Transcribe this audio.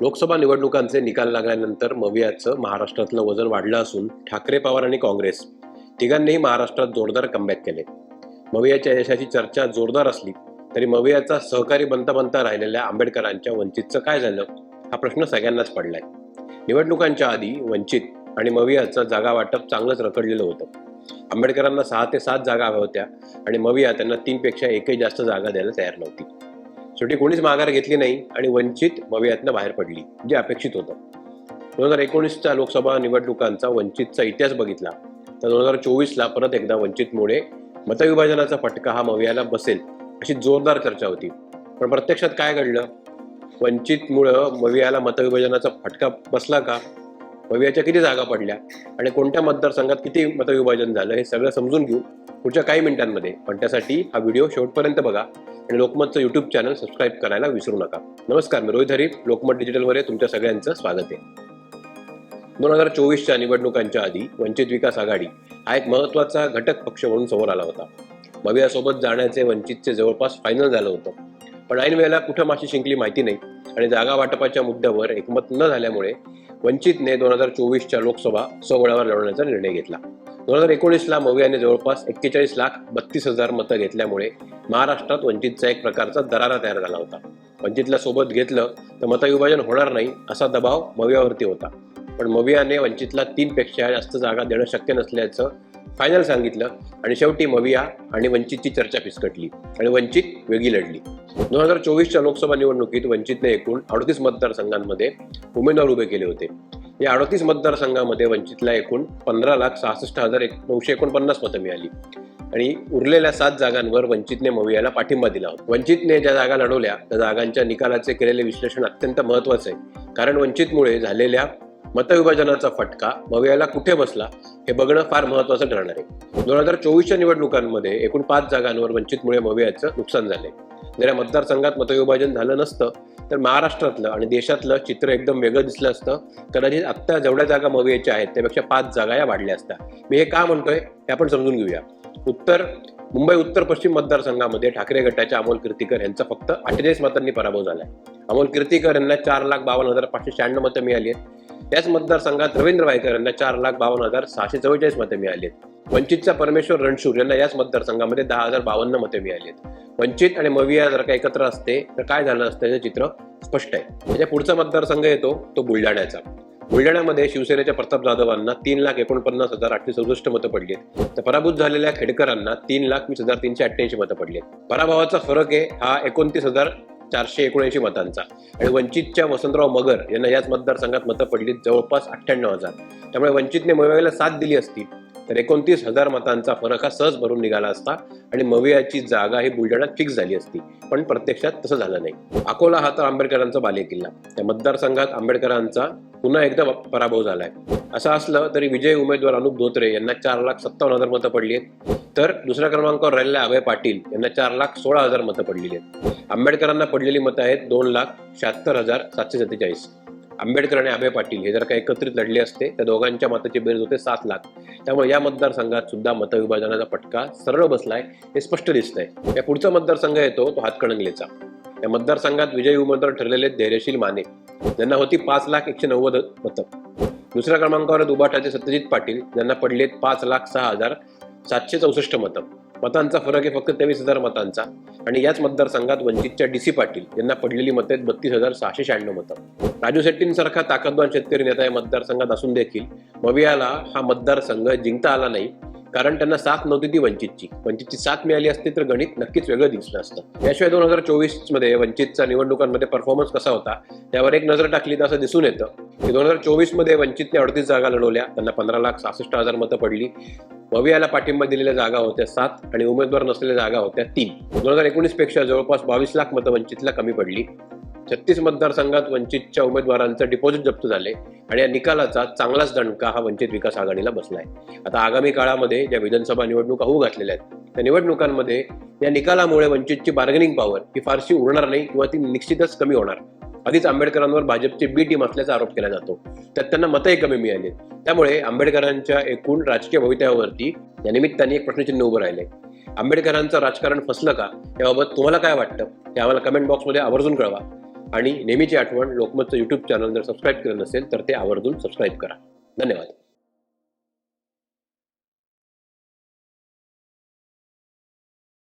लोकसभा निवडणुकांचे निकाल लागल्यानंतर मवियाचं महाराष्ट्रातलं वजन वाढलं असून ठाकरे पवार आणि काँग्रेस तिघांनीही महाराष्ट्रात जोरदार कमबॅक केले. मवियाच्या यशाची चर्चा जोरदार असली तरी मवियाचा सहकारी बनता बनता राहिलेल्या आंबेडकरांच्या वंचितचं काय झालं हा प्रश्न सगळ्यांनाच पडलाय. निवडणुकांच्या आधी वंचित आणि मवियाचं जागा वाटप चांगलंच रखडलेलं होतं. आंबेडकरांना सहा ते सात जागा हव्या होत्या आणि मविया त्यांना तीनपेक्षा एकही जास्त जागा द्यायला तयार नव्हती. शेवटी कोणीच माघार घेतली नाही आणि वंचित मवियातनं बाहेर पडली जे अपेक्षित होतं. दोन हजार एकोणीसच्या लोकसभा निवडणुकांचा वंचितचा इतिहास बघितला तर दोन हजार चोवीसला परत एकदा वंचितमुळे मतविभाजनाचा फटका हा मवियाला बसेल अशी जोरदार चर्चा होती. पण प्रत्यक्षात काय घडलं? वंचितमुळं मवियाला मतविभाजनाचा फटका बसला का? मवियाच्या किती जागा पडल्या? आणि कोणत्या मतदारसंघात किती मतविभाजन झालं? हे सगळं समजून घेऊ पुढच्या काही मिनिटांमध्ये. पण त्यासाठी हा व्हिडिओ शेवटपर्यंत बघा. आणि लोकमतचं यूट्यूब चॅनल सबस्क्राईब करायला विसरू नका. नमस्कार मी रोहित हरी. लोकमत डिजिटलमध्ये तुमच्या सगळ्यांचं स्वागत आहे. दोन हजार चोवीसच्या निवडणुकांच्या आधी वंचित विकास आघाडी हा एक महत्त्वाचा घटक पक्ष म्हणून समोर आला होता. मवियासोबत जाण्याचे वंचितचे जवळपास फायनल झालं होतं. पण ऐन वेळेला कुठं माशी शिंकली माहिती नाही आणि जागा वाटपाच्या मुद्द्यावर एकमत न झाल्यामुळे वंचितने दोन हजार चोवीसच्या लोकसभा सोहळ्यावर लढवण्याचा निर्णय घेतला. दोन हजार एकोणीसला मवियाने जवळपास एक्केचाळीस लाख बत्तीस हजार मतं घेतल्यामुळे महाराष्ट्रात वंचितचा एक प्रकारचा दरारा तयार झाला होता. वंचितला सोबत घेतलं तर मतविभाजन होणार नाही असा दबाव मवियावरती होता. पण मवियाने वंचितला तीनपेक्षा जास्त जागा देणं शक्य नसल्याचं फायनल सांगितलं आणि शेवटी मविया आणि वंचितची चर्चा फिसकटली आणि वंचित वेगळी लढली. दोन हजार चोवीसच्या लोकसभा निवडणुकीत वंचितने एकूण अडतीस मतदारसंघांमध्ये उमेदवार उभे केले होते. या अडतीस मतदारसंघामध्ये वंचितला एकूण पंधरा लाख सहासष्ट हजार एक नऊशे एकोणपन्नास मतं मिळाली. आणि उरलेल्या सात जागांवर वंचितने मवियाला पाठिंबा दिला. होता वंचितने ज्या जागा लढवल्या त्या जागांच्या निकालाचे केलेले विश्लेषण अत्यंत महत्त्वाचे आहे. कारण वंचितमुळे झालेल्या मतविभाजनाचा फटका मवियाला कुठे बसला हे बघणं फार महत्वाचं ठरणार आहे. दोन हजार चोवीसच्या निवडणुकांमध्ये एकूण पाच जागांवर वंचितमुळे मवियाचं नुकसान झालंय. जर या मतदारसंघात मतविभाजन झालं नसतं तर महाराष्ट्रातलं आणि देशातलं चित्र एकदम वेगळं दिसलं असतं. कदाचित आत्ता जेवढ्या जागा मवियाच्या आहेत त्यापेक्षा पाच जागा या वाढल्या असत्या. मी हे का म्हणतोय हे आपण समजून घेऊया. उत्तर मुंबई उत्तर पश्चिम मतदारसंघामध्ये ठाकरे गटाच्या अमोल कीर्तीकर यांचा फक्त अठ्ठेचाळीस मतांनी पराभव झालाय. अमोल कीर्तीकर यांना चार लाख बावन्न हजार पाचशे शहाण्णव मतं मिळाली आहेत. त्याच मतदारसंघात रवींद्र वायकर यांना चार लाख बावन्न हजार सहाशे चव्वेचाळीस मतं मिळाली आहेत. वंचितचा परमेश्वर रणशूर यांना याच मतदारसंघामध्ये दहा हजार बावन्न मते मिळाली आहेत. वंचित आणि मविया जर का एकत्र असते तर काय झालं असतं याचं चित्र स्पष्ट आहे. त्याच्या पुढचा मतदारसंघ येतो तो बुलढाण्याचा. बुलढाण्यामध्ये शिवसेनेच्या प्रताप जाधवांना तीन लाख एकोणपन्नास हजार आठशे चौसष्ट मतं पडली आहेत. तर पराभूत झालेल्या खेडकरांना तीन लाख वीस हजार तीनशे अठ्ठ्याऐंशी मतं पडली आहेत. पराभवाचा फरक आहे हा एकोणतीस हजार चारशे एकोणऐंशी मतांचा. आणि वंचितच्या वसंतराव मगर यांना याच मतदारसंघात मतं पडली जवळपास अठ्ठ्याण्णव हजार. त्यामुळे वंचितने मवियाला साथ दिली असती तर एकोणतीस हजार मतांचा फरक हा सहज भरून निघाला असता आणि मवियाची जागा ही बुलढाण्यात फिक्स झाली असती. पण प्रत्यक्षात तसं झालं नाही. अकोला हा तर आंबेडकरांचा बालेकिल्ला. त्या मतदारसंघात आंबेडकरांचा पुन्हा एकदा पराभव झालाय. असं असलं तरी विजय उमेदवार अनुप धोत्रे यांना चार लाख सत्तावन्न हजार मतं पडली आहेत. तर दुसऱ्या क्रमांकावर राहिलेल्या अभय पाटील यांना चार लाख सोळा हजार मतं पडलेली आहेत. आंबेडकरांना पडलेली मतं आहेत दोन लाख शहात्तर हजार सातशे सत्तेचाळीस. आंबेडकर आणि अभय पाटील हे जर का एकत्रित लढले असते त्या दोघांच्या मताची बेरीज होते सात लाख. त्यामुळे या मतदारसंघात सुद्धा मतविभाजनाचा फटका सरळ बसलाय हे स्पष्ट दिसतंय. या पुढचा मतदारसंघ येतो तो हातकणंगलेचा. या मतदारसंघात विजयी उमेदवार ठरलेले धैर्यशील माने. ज्यांना होती पाच लाख एकशे नव्वद मतं. दुसऱ्या क्रमांकावर दुबाटाचे सत्यजित पाटील. ज्यांना पडलेत पाच लाख सहा हजार. सातशे चौसष्ट मतं. मतांचा फरक आहे फक्त तेवीस हजार मतांचा. आणि याच मतदारसंघात वंचितच्या डी सी पाटील यांना पडलेली मतं आहेत बत्तीस हजार सहाशे शहाण्णव मतं. राजू शेट्टींसारखा ताकदवान शेतकरी नेता या मतदारसंघात असून देखील मवियाला हा मतदारसंघ जिंकता आला नाही कारण त्यांना साथ नव्हती ती वंचितची. वंचितची साथ मिळाली असती तर गणित नक्कीच वेगळं दिसलं असतं. याशिवाय दोन हजार चोवीसमध्ये वंचितचा निवडणुकांमध्ये परफॉर्मन्स कसा होता त्यावर एक नजर टाकली तर असं दिसून येतं की दोन हजार चोवीसमध्ये वंचितने अडतीस जागा लढवल्या त्यांना पंधरा लाख सहासष्ट हजार मतं पडली. मवियाला पाठिंबा दिलेल्या जागा होत्या सात आणि उमेदवार नसलेल्या जागा होत्या तीन. दोन हजार एकोणीसपेक्षा जवळपास बावीस लाख मतं वंचितला कमी पडली. छत्तीस मतदारसंघात वंचितच्या उमेदवारांचं डिपॉझिट जप्त झाले आणि या निकालाचा चांगलाच दणका हा वंचित विकास आघाडीला बसलाय. आता आगामी काळामध्ये ज्या विधानसभा निवडणुका होऊ घातलेल्या आहेत त्या निवडणुकांमध्ये या निकालामुळे वंचितची बार्गेनिंग पॉवर ही फारशी उरणार नाही किंवा ती निश्चितच कमी होणार. आधीच आंबेडकरांवर भाजपची बी टीम असल्याचा आरोप केला जातो. त्यात त्यांना मतही कमी मिळाली. त्यामुळे आंबेडकरांच्या एकूण राजकीय भवितव्यावरती या निमित्ताने एक प्रश्नचिन्ह उभं राहिले. आंबेडकरांचं राजकारण फसलं का? याबाबत तुम्हाला काय वाटतं? ते आम्हाला कमेंट बॉक्समध्ये आवर्जून कळवा. आणि नेहमीची आठवण लोकमतचं यूट्यूब चॅनल जर सबस्क्राईब केलं नसेल तर ते आवर्जून सबस्क्राईब करा. धन्यवाद.